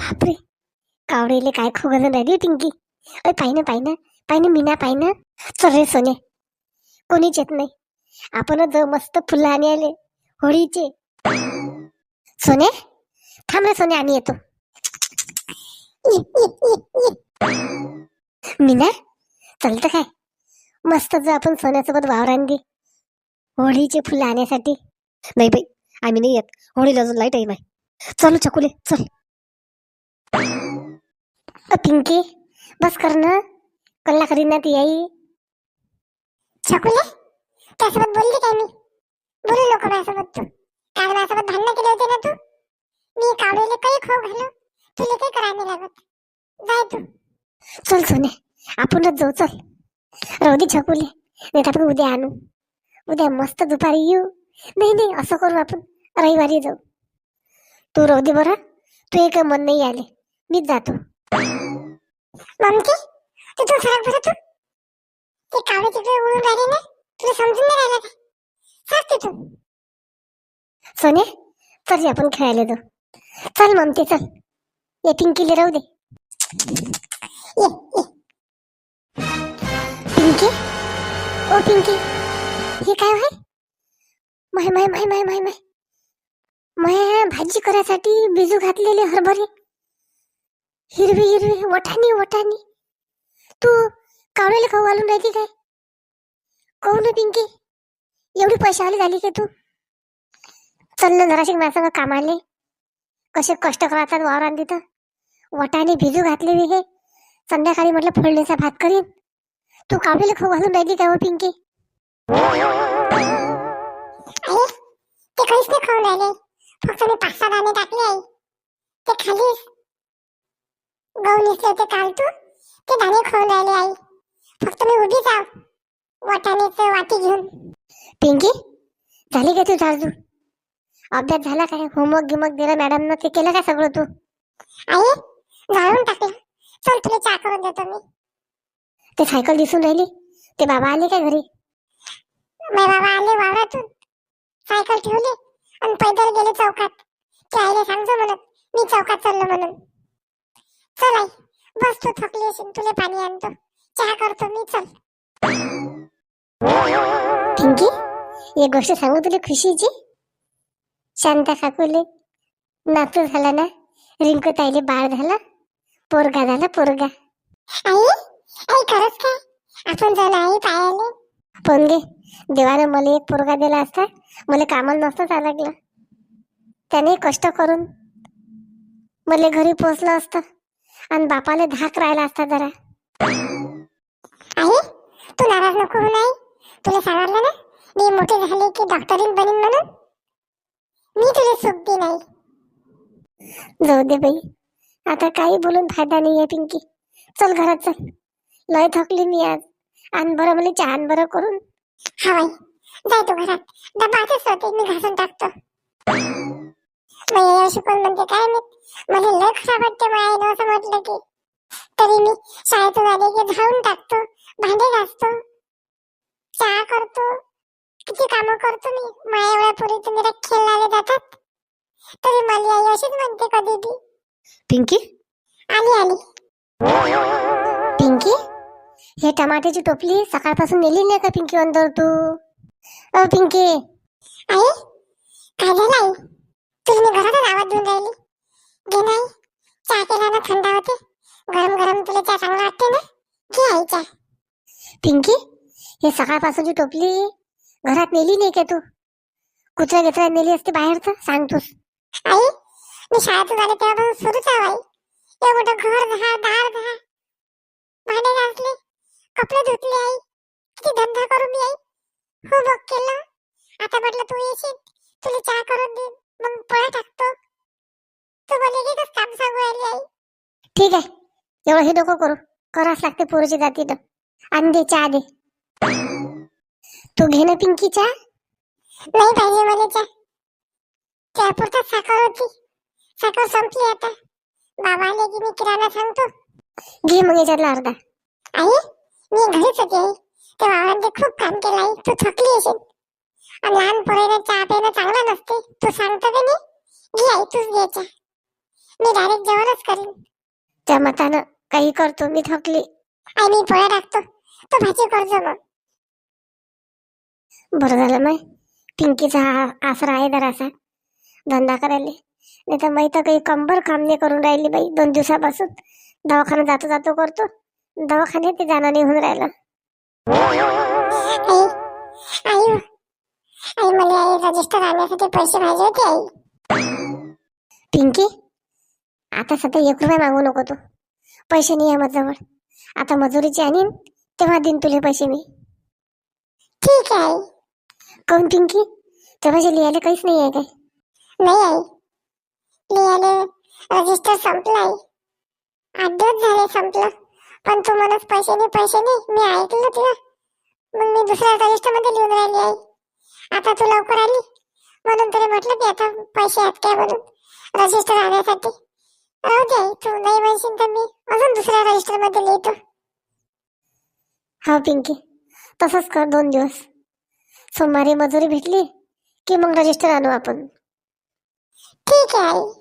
बापरे. कावडीले काय खोगलं राहिली पिंकी अय पाहिनं पाहिनं. पाहिनं मीना पाहिनं. चल रे सोने. कोणीच येत नाही. आपणच जाऊ मस्त फुलं आणि आले. होळीचे. सोने? थांब रे सोने आम्ही येतो. मीना? चलतं काय? मस्त जाऊ आपण सोन्यासोबत वावरांनी होळीचे फुलं आणण्यासाठी नाही बाई आम्ही नाही येत. होळीला अजून लाइट आहे नाही चलू चकुले चल. पिंकी बस कर ना. कल्ला करीन ना ती आई. छकुले त्यासोबत बोलली काय मी? बोलू नको माझ्यासोबत तू. काल माझ्यासोबत भांडणं केले होते ना तू? मी कावडीले काही खाऊ घालू? तुला काही करायला लागत? जाय तू. चल सोने आपणच जाऊ चल. राहू दे छकुले नाही तर आपण उद्या आणू. उद्या मस्त दुपारी येऊ. नाही नाही असं करू आपण. रविवारी जाऊ. तू राहू दे बरं. तू एक मन नाही आले. मीच जातो. ममती तू तू सरक बरं तू ते कावडे तिकडे उडून राहिले ना तुला समजून नाही राहिलं काय सरक तू. सोने चल आपण खेळायला जाऊ. चल ममते चल. ये पिंकीले राहू दे. ये ये. पिंकी? ओ पिंकी. हे काय आहे माय माय माय माय माय माय माय भाजी करायसाठी बिजू घातलेले हरभरे. हिरवी हिरवी वठानी वठानी तू कावळ्याला खाऊ घालून राहिली काय? कहू ना पिंकी. एवढी पैशावाली झाली का तू? चल ना जराशी माझ्या कामाले कसे कष्ट करतात वावरान तिथं वटाने भिजू घातले मी हे. संध्याकाळी म्हटलं फोडणीचा भात करीन. तू कावळेला खाऊ घालून राहिली का हो पिंकी? आई ते काहीच नाही खाऊन राहिले. फक्त मी पाच सहा दाणे टाकले आई. ते खालीच. गहू निसले होते काल तू. ते दाणे खाऊन राहिले आई. फक्त मी उभीच आव वाटाण्याचं वाटी घेऊन. पिंकी झाली का तू झाडू अभ्यास झाला काय? होमवर्क गिमवर्क दिलं मॅडमनं ते केलं का सगळं तू? आई जाळून टाकलं. चल तुला चहा करून देतो मी. ते सायकल दिसून राहिली. ते बाबा आले काय घरी? माझे बाबा आले वावरातून. सायकल ठेवली आणि पैदल गेले चौकात. ते आईला सांगतो म्हणत मी चौकात चाललो म्हणून. तू थकली असेल तुला पाणी आणतो. चहा करतो मी चल. पिंकी एक गोष्ट सांगू तुला खुशीची? शांता काकूले नातू झाला ना? रिंकू ताईले बाळ झाला? पोरगा झाला पोरगा. आई आई खरंच काय? आपण जाऊ आई पायाले. पण गे देवानं मला एक पोरगा दिला असता मला कामाला नसतं चाललं लागलं. त्याने कष्ट करून मला घरी पोचलं असतं. आणि बापाला धाक राहिला असता जरा. आई तू नाराज नको होऊ नाही. तुला सांगितलं ना मी मोठे झाले की डॉक्टरीन बनीन म्हणून. मी तुला सुख दे नाही. जाऊ दे बाई. आता काही बोलून फायदा नाहीये पिंकी. चल घरात चल. लय थकली मी आज. आण बरं म्हणजे चहान बरं करून. हो हा जाय तू घरात. डबा आधीच मी घासून टाकतो. मग शिकून म्हणते काय मी मला लय खराब वाटते माझ्या असं म्हटलं की. तरी मी शाळेतून आले की धावून टाकतो भांडे घासतो चहा करतो किती कामं करतो मी. माझ्या एवढ्या पुरी तुम्ही खेळायला जातात. तरी मला आई अशीच म्हणते कधी बी पिंकी? आली आली. पिंकी? हे टमाट्याची टोपली सकाळपासून नेली नाही का पिंकी अंदर तू? अ पिंकी. आई काय झालं आई? तुला मी घरातच आवाज देऊन राहिली. घे नाही चहा केला ना थंड होते गरम गरम तुला चहा चांगला वाटते ना? घे आई चहा. पिंकी हे सकाळपासूनची टोपली घरात नेली नाही का तू? कुत्र्या गित्र्या नेली असते बाहेर तर सांग तूच. आई मी शाळेतून आले तेव्हापासून सुरूच आहे आई. एवढं घर दहा दार दहा भांडे घासले कपडे धुतले आई. किती धंदा करून मी आई. हो बघ केलं आता म्हटलं तू येशील तुला चहा करून देईन. मग पोळ्या टाकतो. तू मला एकच काम सांगू आली आई. ठीक आहे. एवढं हे नको करू. करावंच लागते पोरीची जातीनं आण दे चहा दे. तू घे ना पिंकी चहा नाही पाहिजे मला चहा त्यापुरता साखर होती. साखर संपली आता. बाबा आले की मी किराणा सांगतो. घे मग याच्यातला अर्धा. आई मी घरीच होते आई. त्या वावरांचे खूप काम केलं आई. तू थकली असेल. लहान पोरांना चहा पिणं चांगलं नसते. तू सांगतो का नाही घे आई तूच घे चहा. मी डायरेक्ट जेवणच करीन. त्या मतानं काही करतो मी थकली. आई मी पोळ्या टाकतो. तो भाजी करजो मग बरं झालं माय पिंकीचा हा आसरा आहे जरासा. धंदा करायला. नाही तर माही तर काही कंबर काम नाही करून राहिली बाई. दोन दिवसापासून. दवाखाना जातो जातो करतो. दवाखान्यात ते जाणं नाही होऊन राहिलं. रजिस्टर आणण्यासाठी पैसे पाहिजे होते आई. पिंकी आता सध्या एक रुपया मागू नको तू. पैसे नाही आहे माझ्याजवळ. आता मजुरीचे आणीन तेव्हा देईन तुले पैसे मी. ठीक आहे काऊन पिंकी? ते माझे लिहायला काहीच नाही आहे काय? नाही आई. लिहायला रजिस्टर संपलं आई. आठ दिवस झाले संपलं पण तू म्हणत पैसे नाही पैसे नाही मी ऐकलं तुला. मग मी दुसऱ्या रजिस्टरमध्ये लिहून राहिली आई आता तू लवकर आली म्हणून तरी म्हटलं की आता पैसे आहेत काय रजिस्टर आणण्यासाठी राहू दे तू नाही म्हणशील तर मी अजून दुसऱ्या रजिस्टरमध्ये लिहितो. हा पिंकी. तसंच कर दोन दिवस. सोमवारी मजुरी भेटली की मग रजिस्टर आणू आपण. ठीक आहे आई.